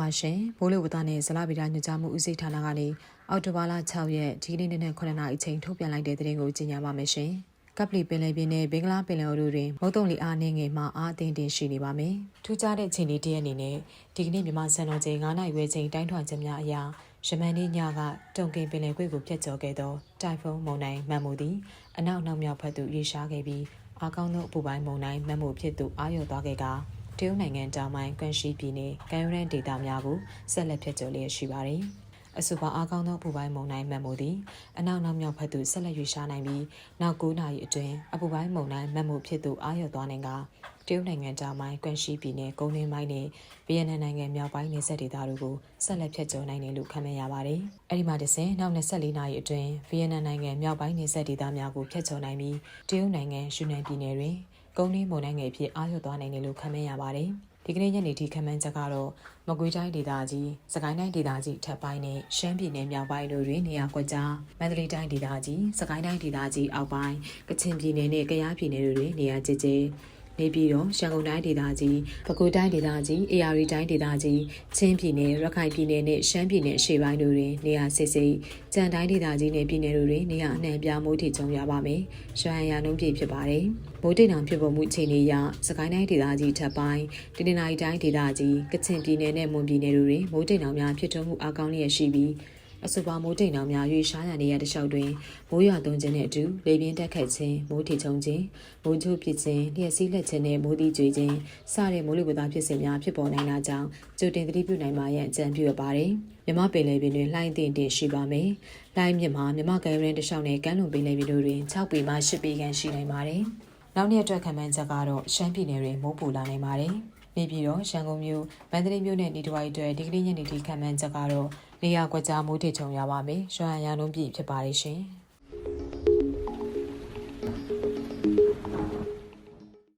ပါရှင်မိုးလေဝသနဲ့ဇလဗီဒညွှန်ကြားမှုဦးစီးဌာနကနေအောက်တိုဘာလ6ရက်ဒီကနေ့နေ့နဲ့9နာရီအချိန်ထုတ်ပြန်လိုက်တဲ့သတင်းကိုကြီးညာပါမယ်ရှင်ကပ်ပလီပင်လယ်ပြင်နဲ့ဘင်္ဂလားပင်လယ်အော်တို့တွင်မုတ်တုံလီအားနေငယ်မှအားအသင့်တင်ရှိနေပါမယ်ထူးခြားတဲ့ချိန်လေးတစ်ရက်အနေနဲ့ဒီကနေ့မြန်မာစံတော်ချိန်9နာရီဝဲချိန်တိုင်းထွာချက်များအရာယမန်နေ့ညကတုံကင်ပင်လယ်ကွေ့ကိုဖျက်ကျော်ခဲ့သောတိုင်ဖုန်းမုန်တိုင်းမှန်မှုသည်အနောက်နောက်မြောက်ဘက်သို့ရေရှားခဲ့ပြီးအားကောင်းသောအပူပိုင်းမုန်တိုင်းမှန်မှုဖြစ်သို့အားရော့သွားခဲ့ကာ တရုတ်နိုင်ငံတောင်ပိုင်းကွမ်ရှိပြည်နယ်ကမ်ယူရန်ဒေသများကိုဆက်လက်ဖျက်ကျော်လျက်ရှိပါတယ်။အဆိုပါအားကောင်းသောပူပိုင်းမုန်တိုင်းမှတ်မှုသည်အနောက်နောက်မြောက်ဘက်သို့ဆက်လက်ရွေ့ရှားနိုင်ပြီးနောက်9နာရီအတွင်းအပူပိုင်းမုန်တိုင်းမှတ်မှုဖြစ်သို့အားရော့သွားနိုင်ကတရုတ်နိုင်ငံတောင်ပိုင်းကွမ်ရှိပြည်နယ်ကုန်းတွင်းပိုင်းနဲ့ဗီယက်နမ်နိုင်ငံမြောက်ပိုင်းနယ်စပ်ဒေသတို့ကိုဆက်လက်ဖျက်ကျော်နိုင်တယ်လို့ခန့်မှန်းရပါတယ်။အဲဒီမှာတစ်ဆင့်နောက်24နာရီအတွင်းဗီယက်နမ်နိုင်ငံမြောက်ပိုင်းနယ်စပ်ဒေသများကိုဖျက်ကျော်နိုင်ပြီးတရုတ်နိုင်ငံယူနန်ပြည်နယ်တွင် ကုန်းနှင်းမုန်တိုင်းငယ်ဖြစ်အားလျော့သွားနိုင်တယ်လို့ခန့်မှန်းရပါတယ်။ဒီကနေ့ညနေထိခန့်မှန်းချက်ကတော့မကွေးတိုင်းဒေသကြီး၊စကိုင်းတိုင်းဒေသကြီးထပ်ပိုင်းနဲ့ရှမ်းပြည်နယ်မြောက်ပိုင်းတို့တွင်နေရာကွက်ကြားမန္တလေးတိုင်းဒေသကြီး၊စကိုင်းတိုင်းဒေသကြီးအောက်ပိုင်း၊ကချင်ပြည်နယ်နဲ့ကယားပြည်နယ်တို့တွင်နေရာကျကျ နေပြည်တော်ရန်ကုန်တိုင်းဒေသကြီးပဲခူးတိုင်းဒေသကြီးအေရီတိုင်းဒေသကြီးချင်းပြည်နယ်ရခိုင်ပြည်နယ်နဲ့ရှမ်းပြည်နယ်အရှေ့ပိုင်းတို့တွင်နေရာစစ်စစ်ကြံတိုင်းဒေသကြီးနဲ့ပြည်နယ်တို့တွင်နေရာအနှံ့ပြားမိုးထစ်ကြုံရပါမယ်။ရွှမ်းရံနှုန်းပြည့်ဖြစ်ပါတယ်။မိုးတိမ်တောင်ဖြစ်ပေါ်မှုအခြေအနေအရစကိုင်းတိုင်းဒေသကြီးထပ်ပိုင်းတနင်္လာရီတိုင်းဒေသကြီးကချင်ပြည်နယ်နဲ့မွန်ပြည်နယ်တို့တွင်မိုးတိမ်တောင်များဖြစ်ထွန်းမှုအကောင်းလျက်ရှိပြီး အဆိုပါမိုးတိမ်တောင်များရွေရှားရန်နေရတဲ့လျှောက်တွင်မိုးရွာသွန်းခြင်းနှင့်အတူလေပြင်းတက်ခတ်ခြင်းမိုးထီချုံခြင်းမိုးချိုးပစ်ခြင်းလျှက်စီးလက်ခြင်းနှင့်မိုးသီးကြွေခြင်းစတဲ့မိုးလေဝသဖြစ်စဉ်များဖြစ်ပေါ်နိုင်တာကြောင့်ကြိုတင်သတိပြုနိုင်ပါရန်အကြံပြုရပါတယ်မြမပင်လယ်ပြင်တွင်လှိုင်းတင်တင်ရှိပါမယ်။လှိုင်းမြစ်မှာမြမကဲရင်တစ်လျှောက်နဲ့ကမ်းလွန်ပင်လယ်ပြင်တို့တွင်6ပေမှ10ပေခန့်ရှိနိုင်ပါတယ်။နောက်နေ့အတွက်ခံမှန်းချက်ကတော့ရှမ်းပြည်နယ်တွင်မိုးပူလာနိုင်ပါတယ်။ နေပြည်တော်ရန်ကုန်မြို့မန္တလေးမြို့နဲ့နေတဝိုက်အတွက်ဒီကနေ့ညနေထိခံမှန်းချက်ကတော့နေရာကွက်ကြားမိုးထစ်ချုံရပါမယ်။ရွှမ်းရံနှုံးပြည့်ဖြစ်ပါလိမ့်ရှင်။